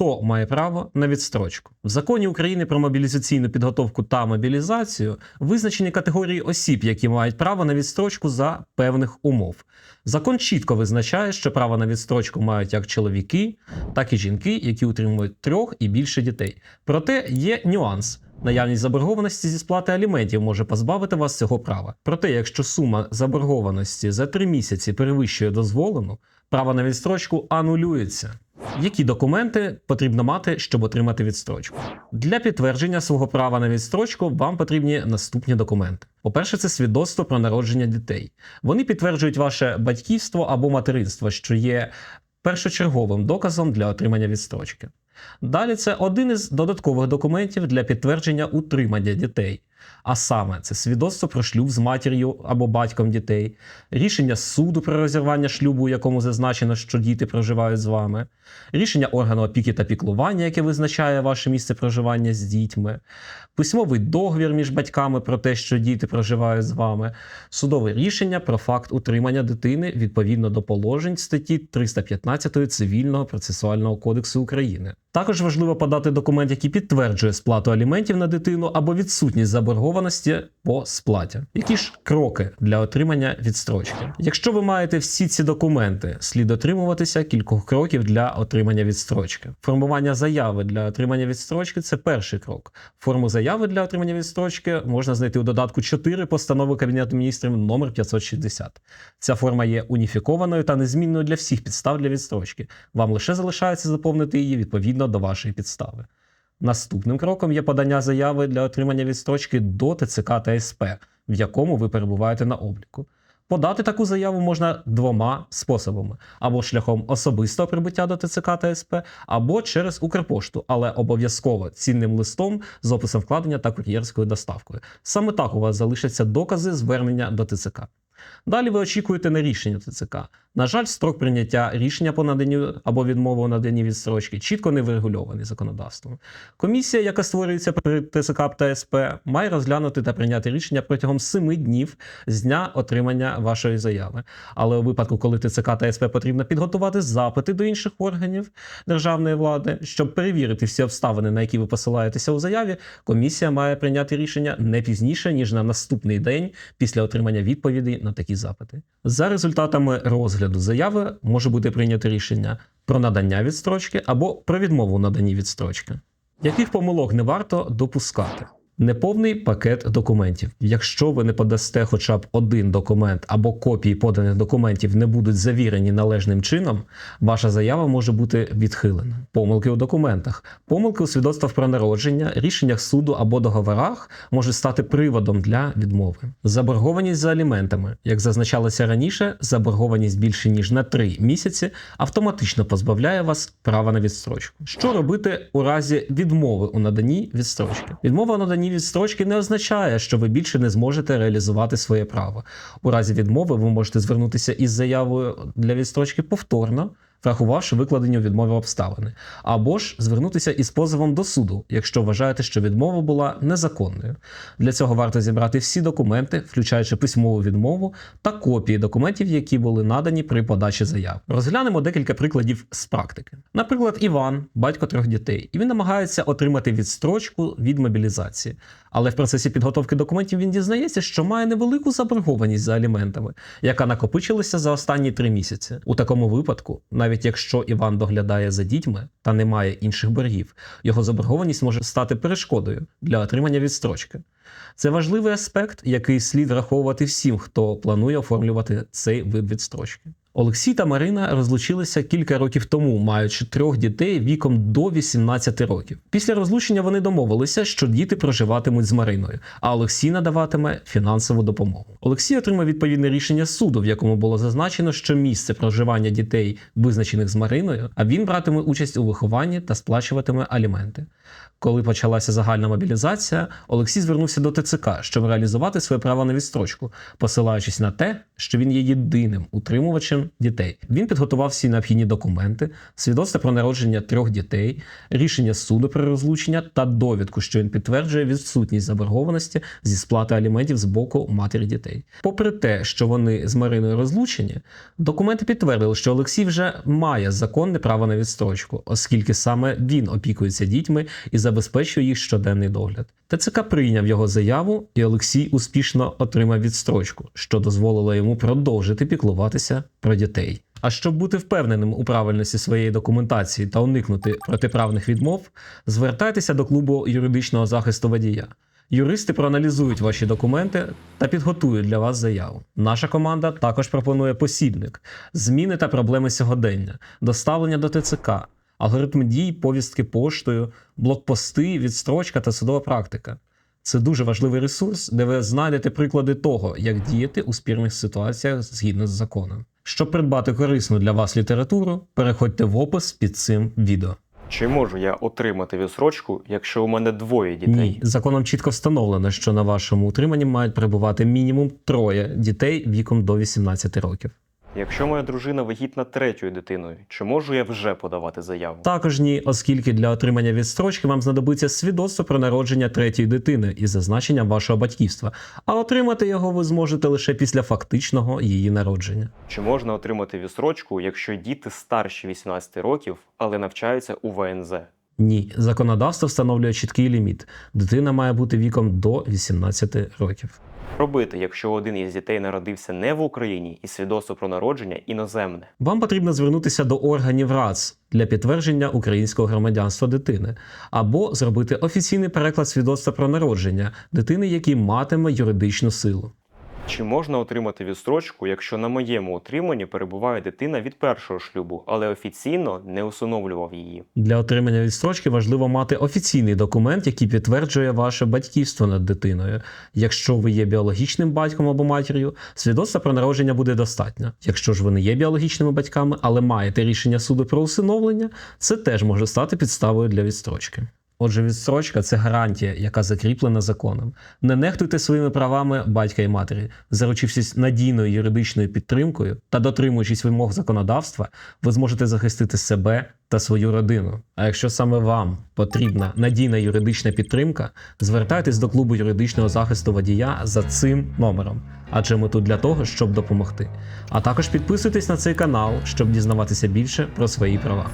хто має право на відстрочку. В законі України про мобілізаційну підготовку та мобілізацію визначені категорії осіб, які мають право на відстрочку за певних умов. Закон чітко визначає, що право на відстрочку мають як чоловіки, так і жінки, які утримують трьох і більше дітей. Проте є нюанс. Наявність заборгованості зі сплати аліментів може позбавити вас цього права. Проте, якщо сума заборгованості за три місяці перевищує дозволену, право на відстрочку анулюється. Які документи потрібно мати, щоб отримати відстрочку? Для підтвердження свого права на відстрочку вам потрібні наступні документи. По-перше, це свідоцтво про народження дітей. Вони підтверджують ваше батьківство або материнство, що є першочерговим доказом для отримання відстрочки. Далі це один із додаткових документів для підтвердження утримання дітей. А саме це свідоцтво про шлюб з матір'ю або батьком дітей, рішення суду про розірвання шлюбу, у якому зазначено, що діти проживають з вами, рішення органу опіки та піклування, яке визначає ваше місце проживання з дітьми, письмовий договір між батьками про те, що діти проживають з вами, судове рішення про факт утримання дитини відповідно до положень статті 315 Цивільного процесуального кодексу України. Також важливо подати документ, який підтверджує сплату аліментів на дитину або відсутність заборгованості по сплаті. Які ж кроки для отримання відстрочки? Якщо ви маєте всі ці документи, слід дотримуватися кількох кроків для отримання відстрочки. Формування заяви для отримання відстрочки це перший крок. Форму заяви для отримання відстрочки можна знайти у додатку 4 постанови Кабінету міністрів номер 560. Ця форма є уніфікованою та незмінною для всіх підстав для відстрочки. Вам лише залишається заповнити її відповідно до вашої підстави. Наступним кроком є подання заяви для отримання відстрочки до ТЦК та СП, в якому ви перебуваєте на обліку. Подати таку заяву можна двома способами: або шляхом особистого прибуття до ТЦК та СП, або через Укрпошту, але обов'язково цінним листом з описом вкладення та кур'єрською доставкою. Саме так у вас залишаться докази звернення до ТЦК. Далі ви очікуєте на рішення ТЦК. На жаль, строк прийняття рішення по наданню або відмови у наданні відстрочки чітко не врегульований законодавством. Комісія, яка створюється при ТСК та СП, має розглянути та прийняти рішення протягом 7 днів з дня отримання вашої заяви. Але у випадку, коли ТЦК та СП потрібно підготувати запити до інших органів державної влади, щоб перевірити всі обставини, на які ви посилаєтеся у заяві, комісія має прийняти рішення не пізніше ніж на наступний день після отримання відповідей на такі запити. За результатами розгляду заяви може бути прийнято рішення про надання відстрочки або про відмову наданні відстрочки. Яких помилок не варто допускати? Неповний пакет документів. Якщо ви не подасте хоча б один документ або копії поданих документів не будуть завірені належним чином, ваша заява може бути відхилена. Помилки у документах, помилки у свідоцтвах про народження, рішеннях суду або договорах можуть стати приводом для відмови. Заборгованість за аліментами, як зазначалося раніше, заборгованість більше ніж на 3 місяці автоматично позбавляє вас права на відстрочку. Що робити у разі відмови у наданні відстрочки? Відмова у наданні відстрочки не означає, що ви більше не зможете реалізувати своє право. У разі відмови ви можете звернутися із заявою для відстрочки повторно. Врахувавши викладені у відмові обставини, або ж звернутися із позовом до суду, якщо вважаєте, що відмова була незаконною. Для цього варто зібрати всі документи, включаючи письмову відмову та копії документів, які були надані при подачі заяв. Розглянемо декілька прикладів з практики. Наприклад, Іван, батько трьох дітей, і він намагається отримати відстрочку від мобілізації. Але в процесі підготовки документів він дізнається, що має невелику заборгованість за аліментами, яка накопичилася за останні три місяці. У такому випадку, навіть якщо Іван доглядає за дітьми та не має інших боргів, його заборгованість може стати перешкодою для отримання відстрочки. Це важливий аспект, який слід враховувати всім, хто планує оформлювати цей вид відстрочки. Олексій та Марина розлучилися кілька років тому, маючи трьох дітей віком до 18 років. Після розлучення вони домовилися, що діти проживатимуть з Мариною, а Олексій надаватиме фінансову допомогу. Олексій отримав відповідне рішення суду, в якому було зазначено, що місце проживання дітей визначених з Мариною, а він братиме участь у вихованні та сплачуватиме аліменти. Коли почалася загальна мобілізація, Олексій звернувся до ТЦК, щоб реалізувати своє право на відстрочку, посилаючись на те, що він є єдиним утримувачем дітей. Він підготував всі необхідні документи, свідоцтво про народження трьох дітей, рішення суду про розлучення та довідку, що він підтверджує відсутність заборгованості зі сплати аліментів з боку матері дітей. Попри те, що вони з Мариною розлучені, документи підтвердили, що Олексій вже має законне право на відстрочку, оскільки саме він опікується дітьми і забезпечує їх щоденний догляд. ТЦК прийняв його заяву, і Олексій успішно отримав відстрочку, що дозволило йому продовжити піклуватися про. А щоб бути впевненим у правильності своєї документації та уникнути протиправних відмов, звертайтеся до клубу юридичного захисту водія. Юристи проаналізують ваші документи та підготують для вас заяву. Наша команда також пропонує посібник, зміни та проблеми сьогодення, доставлення до ТЦК, алгоритм дій, повістки поштою, блокпости, відстрочка та судова практика. Це дуже важливий ресурс, де ви знайдете приклади того, як діяти у спірних ситуаціях згідно з законом. Щоб придбати корисну для вас літературу, переходьте в опис під цим відео. Чи можу я отримати відсрочку, якщо у мене двоє дітей? Ні, законом чітко встановлено, що на вашому утриманні мають перебувати мінімум троє дітей віком до 18 років. Якщо моя дружина вагітна третьою дитиною, чи можу я вже подавати заяву? Також ні, оскільки для отримання відстрочки вам знадобиться свідоцтво про народження третьої дитини із зазначенням вашого батьківства, а отримати його ви зможете лише після фактичного її народження. Чи можна отримати відсрочку, якщо діти старші 18 років, але навчаються у ВНЗ? Ні, законодавство встановлює чіткий ліміт. Дитина має бути віком до 18 років. Робити, якщо один із дітей народився не в Україні і свідоцтво про народження іноземне. Вам потрібно звернутися до органів РАЦ для підтвердження українського громадянства дитини, або зробити офіційний переклад свідоцтва про народження дитини, який матиме юридичну силу. Чи можна отримати відстрочку, якщо на моєму утриманні перебуває дитина від першого шлюбу, але офіційно не усиновлював її? Для отримання відстрочки важливо мати офіційний документ, який підтверджує ваше батьківство над дитиною. Якщо ви є біологічним батьком або матір'ю, свідоцтва про народження буде достатньо. Якщо ж ви не є біологічними батьками, але маєте рішення суду про усиновлення, це теж може стати підставою для відстрочки. Отже, відстрочка це гарантія, яка закріплена законом. Не нехтуйте своїми правами батька і матері, заручившись надійною юридичною підтримкою та дотримуючись вимог законодавства, ви зможете захистити себе та свою родину. А якщо саме вам потрібна надійна юридична підтримка, звертайтесь до клубу юридичного захисту водія за цим номером. Адже ми тут для того, щоб допомогти. А також підписуйтесь на цей канал, щоб дізнаватися більше про свої права.